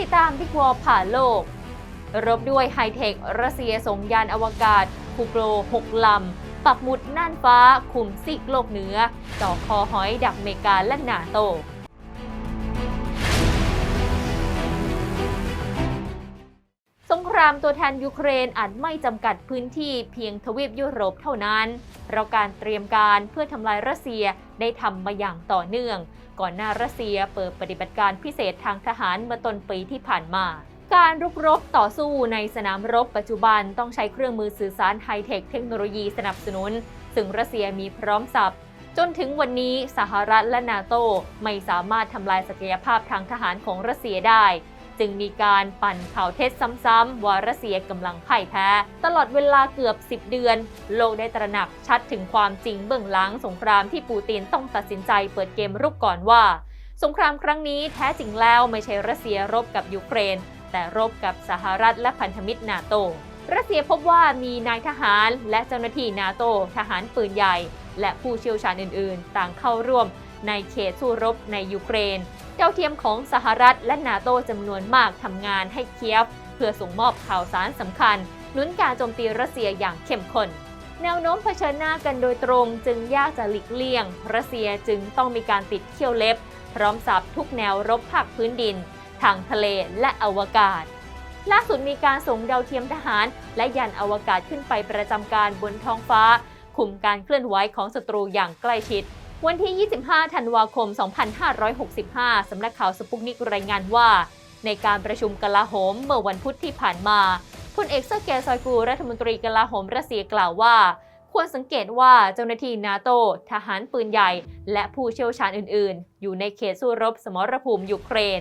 ติดตามบิ๊กวอลผ่านโลก รบด้วยไฮเทครัสเซียส่งยานอวกาศคูโปร6ลำ ปักหมุดน่านฟ้า คุมซีกโลกเหนือจ่อคอหอยดักเมกาและนาโต รามตัวแทนยูเครนอาจไม่จำกัดพื้นที่เพียงทวีปยุโรปเท่านั้นเราการเตรียมการเพื่อทำลายรัสเซียได้ทำมาอย่างต่อเนื่อง ก่อนหน้ารัสเซียเปิดปฏิบัติการพิเศษทางทหารเมื่อต้นปีที่ผ่านมา การรุกรบต่อสู้ในสนามรบปัจจุบันต้องใช้เครื่องมือสื่อสารไฮเทคเทคโนโลยีสนับสนุน ซึ่งรัสเซียมีพร้อมสับจนถึงวันนี้สหรัฐและนาโตไม่สามารถทำลายศักยภาพทางทหารของรัสเซียได้ จึงมีการปั่นข่าวเท็จซ้ำๆว่ารัสเซียกำลังพ่ายแพ้ ตลอดเวลาเกือบ 10 เดือน โลกได้ตระหนักชัดถึงความจริงเบื้องหลังสงครามที่ปูตินต้องตัดสินใจเปิดเกมรุกก่อนว่า สงครามครั้งนี้แท้จริงแล้วไม่ใช่รัสเซียรบกับยูเครน แต่รบกับสหรัฐและพันธมิตรนาโตรัสเซียพบว่ามีนายทหารและเจ้าหน้าที่นาโตทหารปืนใหญ่ และผู้เชี่ยวชาญอื่นๆ ต่างเข้าร่วมในเขตสู้รบในยูเครน เจ้าเทียมของสหรัฐและนาโตจำนวนมากทำงานให้เคียฟ เพื่อส่งมอบข่าวสารสำคัญหนุนการโจมตีรัสเซียอย่างเข้มข้นแนวโน้มเผชิญหน้ากันโดยตรงจึงยากจะหลีกเลี่ยง รัสเซียจึงต้องมีการติดเขี้ยวเล็บ พร้อมสับทุกแนวรบภาคพื้นดิน ทางทะเลและอวกาศ ล่าสุดมีการส่งดาวเทียมทหาร และยานอวกาศขึ้นไปประจำการบนท้องฟ้า คุมการเคลื่อนไหวของศัตรูอย่างใกล้ชิด วันที่ 25 ธันวาคม 2565 สำนักข่าวสปุกนิกรายงานว่า ในการประชุมกลาโหมเมื่อวันพุธที่ผ่านมาพลเอกเซอร์เกย์ซอยกูรัฐมนตรีกลาโหมรัสเซียกล่าวว่า ควรสังเกตว่าเจ้าหน้าที่นาโต ทหารปืนใหญ่ และผู้เชี่ยวชาญอื่น ๆ อยู่ในเขตสู้รบสมรภูมิยูเครน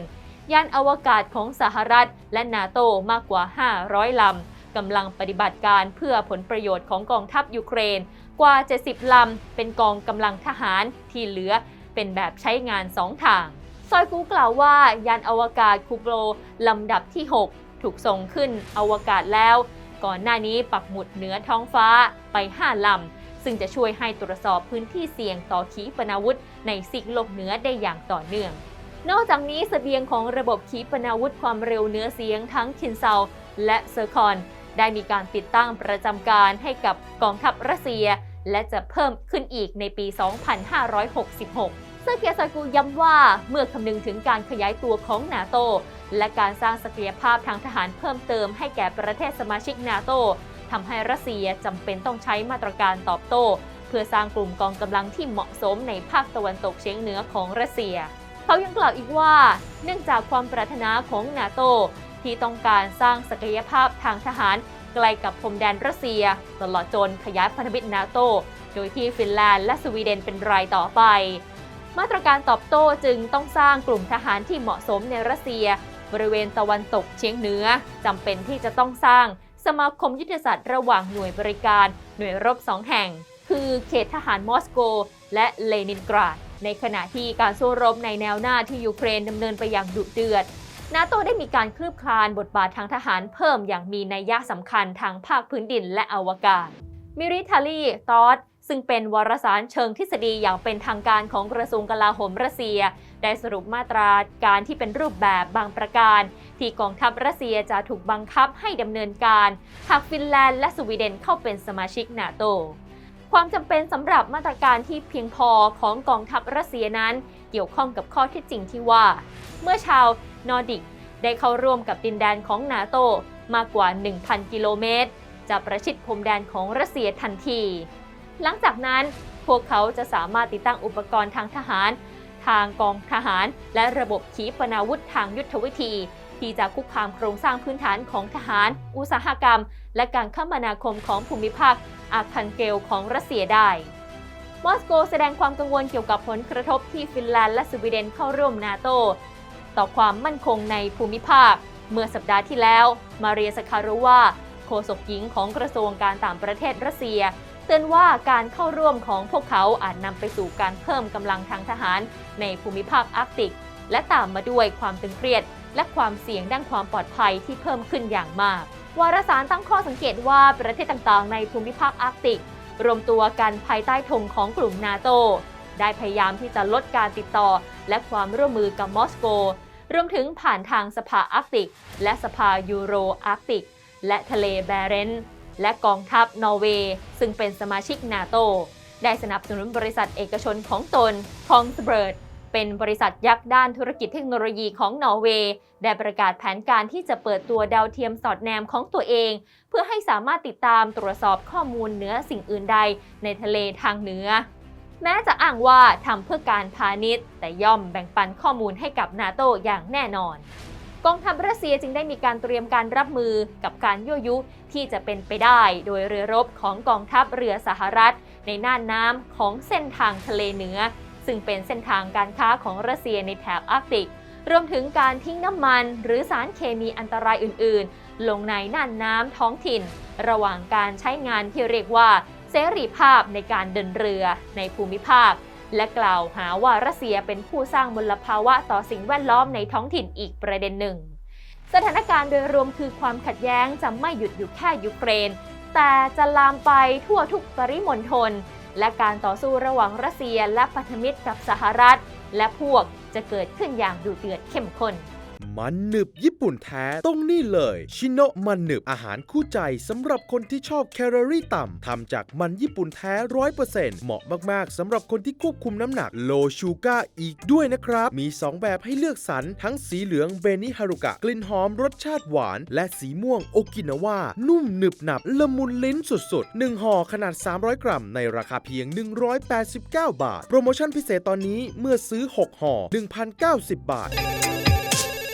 ยานอวกาศของสหรัฐและนาโตมากกว่า 500 ลำ กำลังปฏิบัติการเพื่อผลประโยชน์ของกองทัพยูเครน กว่า 70 ลำ เป็นกองกำลังทหารที่เหลือเป็นแบบใช้งาน2ทาง ซอยกูกล่าวว่ายานอวกาศคูโปรลำดับที่ 6 ถูกส่งขึ้นอวกาศแล้ว ก่อนหน้านี้ปักหมุดเหนือท้องฟ้าไป 5 ลำ ซึ่งจะช่วยให้ตรวจสอบพื้นที่เสี่ยงต่อขีปนาวุธ ในซีกโลกเหนือได้อย่างต่อเนื่อง นอกจากนี้เสบียงของระบบขีปนาวุธความเร็วเหนือเสียงทั้งคินเซาและเซอร์คอน ได้มีการติดตั้งประจำการให้กับกองทัพรัสเซีย และจะเพิ่มขึ้นอีกในปี 2566 ซึ่งเกียซากูย้ำว่าเมื่อคำนึงถึงการขยายตัวของนาโตและการสร้างศักยภาพทางทหารเพิ่มเติมให้แก่ประเทศสมาชิกนาโตทำให้รัสเซียจำเป็นต้องใช้มาตรการตอบโต้ เพื่อสร้างกลุ่มกองกำลังที่เหมาะสมในภาคตะวันตกเฉียงเหนือของรัสเซีย เขายังกล่าวอีกว่า เนื่องจากความปรารถนาของนาโต ที่ต้องการสร้างศักยภาพทางทหารใกล้กับพรมแดนรัสเซีย ตลอดจนขยายพันธมิตรนาโต โดยที่ฟินแลนด์และสวีเดนเป็นรายต่อไป มาตรการตอบโต้จึงต้องสร้างกลุ่มทหารที่เหมาะสมในรัสเซีย บริเวณตะวันตกเฉียงเหนือจำเป็นที่จะต้องสร้างสมาคมยุทธศาสตร์ระหว่างหน่วยบริการ หน่วยรบสองแห่ง คือเขตทหารมอสโก และเลนินกราด ในขณะที่การสู้รบในแนวหน้าที่ยูเครนดำเนินไปอย่างดุเดือด นาโตได้มีการคลืบคลานบทบาททางทหารเพิ่มอย่างมีนัยยะสำคัญทางภาคพื้นดินและอวกาศมิริทาลีตอสซึ่งเป็นวารสารเชิงทฤษฎีอย่างเป็นทางการของกระทรวงกลาโหมรัสเซีย ได้สรุปมาตราการที่เป็นรูปแบบบางประการ ที่กองทัพรัสเซียจะถูกบังคับให้ดำเนินการ หากฟินแลนด์และสวีเดนเข้าเป็นสมาชิกนาโต ความจำเป็นสำหรับมาตรการที่เพียงพอของกองทัพรัสเซียนั้น เกี่ยวข้องกับข้อเท็จจริงที่ว่า เมื่อชาว นอร์ดิก ได้เข้าร่วมกับดินแดนของนาโตมากกว่า 1,000 กิโลเมตร จะประชิดพรมแดนของรัสเซียทันที หลังจากนั้นพวกเขาจะสามารถติดตั้งอุปกรณ์ทางทหาร ทางกองทหาร และระบบขีปนาวุธทางยุทธวิธี ที่จะคุกคามโครงสร้างพื้นฐานของทหาร อุตสาหกรรม และการคมนาคมของภูมิภาคอาคันเกลของรัสเซียได้ มอสโกแสดงความกังวลเกี่ยวกับผลกระทบที่ฟินแลนด์และสวีเดนเข้าร่วมนาโต ต่อความมั่นคงในภูมิภาค เมื่อสัปดาห์ที่แล้ว มาเรียสคารุว่าโฆษกหญิงของกระทรวงการต่างประเทศรัสเซีย เตือนว่าการเข้าร่วมของพวกเขาอาจนำไปสู่การเพิ่มกำลังทางทหารในภูมิภาคอาร์กติก และตามมาด้วยความตึงเครียด และความเสี่ยงด้านความปลอดภัยที่เพิ่มขึ้นอย่างมาก วารสารตั้งข้อสังเกตว่าประเทศต่างๆ ในภูมิภาคอาร์กติก รวมตัวกันภายใต้ธงของกลุ่มนาโตได้พยายามที่จะลดการติดต่อ และความร่วมมือกับมอสโก รวมถึงผ่านทางสภาอาร์กติก และสภายูโรอาร์กติก และทะเลแบเรนต์และกองทัพนอร์เวย์ ซึ่งเป็นสมาชิกนาโต ได้สนับสนุนบริษัทเอกชนของตนคองสเบิร์ดเป็นบริษัทยักษ์ด้านธุรกิจเทคโนโลยีของนอร์เวย์ได้ประกาศแผนการที่จะเปิดตัวดาวเทียมสอดแนมของตัวเอง เพื่อให้สามารถติดตามตรวจสอบข้อมูลเหนือสิ่งอื่นใดในทะเลทางเหนือ แม้จะอ้างว่าทำเพื่อการพาณิชย์ แต่ย่อมแบ่งปันข้อมูลให้กับนาโตอย่างแน่นอน กองทัพรัสเซียจึงได้มีการเตรียมการรับมือกับการยั่วยุที่จะเป็นไปได้ โดยเรือรบของกองทัพเรือสหรัฐ ในน่านน้ำของเส้นทางทะเลเหนือ ซึ่งเป็นเส้นทางการค้าของรัสเซียในแถบอาร์กติก รวมถึงการทิ้งน้ำมัน หรือสารเคมีอันตรายอื่น ๆ ลงในน่านน้ำท้องถิ่น ระหว่างการใช้งานที่เรียกว่า เสรีภาพในการเดินเรือในภูมิภาค และกล่าวหาว่ารัสเซียเป็นผู้สร้างมลภาวะต่อสิ่งแวดล้อมในท้องถิ่นอีกประเด็นหนึ่ง สถานการณ์โดยรวมคือความขัดแย้งจะไม่หยุดอยู่แค่ยูเครน แต่จะลามไปทั่วทุกปริมณฑลและการต่อสู้ระหว่างรัสเซียและพันธมิตรกับสหรัฐ และพวกจะเกิดขึ้นอย่างดุเดือดเข้มข้น มันหนึบญี่ปุ่นแท้ต้องนี่เลยชิโนะมันหนึบอาหารคู่ใจสำหรับคนที่ชอบแคลอรี่ต่ำทำจากมันญี่ปุ่นแท้ร้อยเปอร์เซ็นต์เหมาะมากๆสำหรับคนที่ควบคุมน้ำหนักโลชูการ์อีกด้วยนะครับ มี 2 แบบให้เลือกสรรทั้งสีเหลืองเบนิฮารุกะ กลิ่นหอมรสชาติหวาน และสีม่วงโอกินาวานุ่มหนึบหนับละมุนลิ้นสุดๆ 1ห่อขนาด 300 กรัม ในราคาเพียง 189 บาท โปรโมชั่นพิเศษตอนนี้เมื่อซื้อ 6ห่อ1,090 บาท